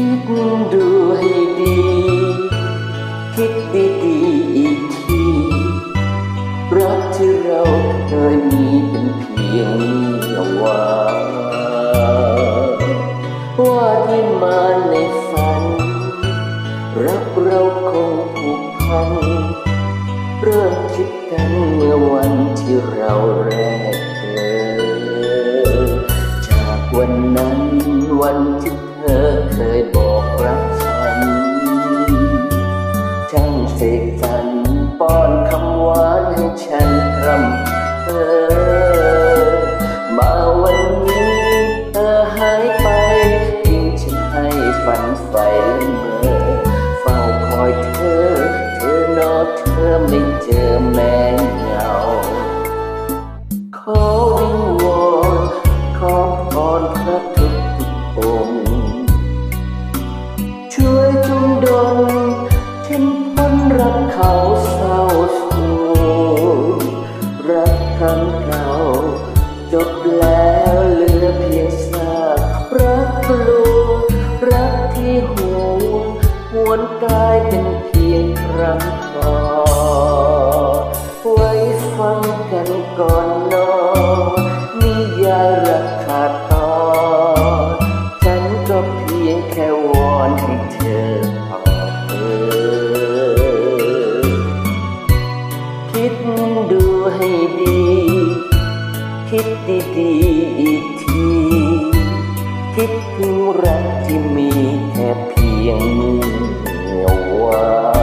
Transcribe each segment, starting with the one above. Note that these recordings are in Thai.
คิดดูให้ดี คิดดีๆอีกที รักที่เราเคยมีเป็นเพียงนิวาว่าที่มาในฝัน รักเราคงผูกพัน เริ่มคิดกันเมื่อวันที่เราแรก วิงวอนขอพรพระทุกทุกองค์ช่วยจุงดลฉันพ้นรักเขาเศร้าโศกรักครั้งเก่าจบแล้วเหลือเพียงซากรักกลูรักที่หวงหวนกลายเป็นเพียงครั้ง คิดถึงรักที่มีแค่เพียงเมื่อวา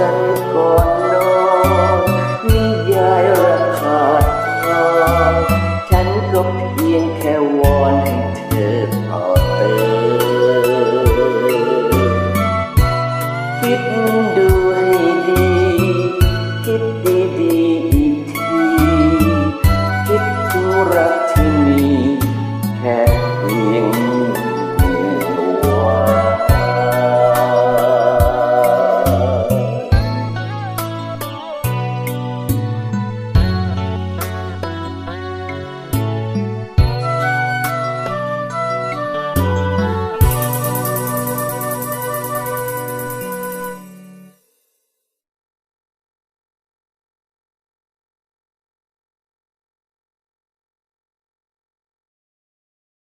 กันก่อนนอนนิยายราคาทองฉันก็เพียงแค่วอนให้เธอต่อเติมคิดดู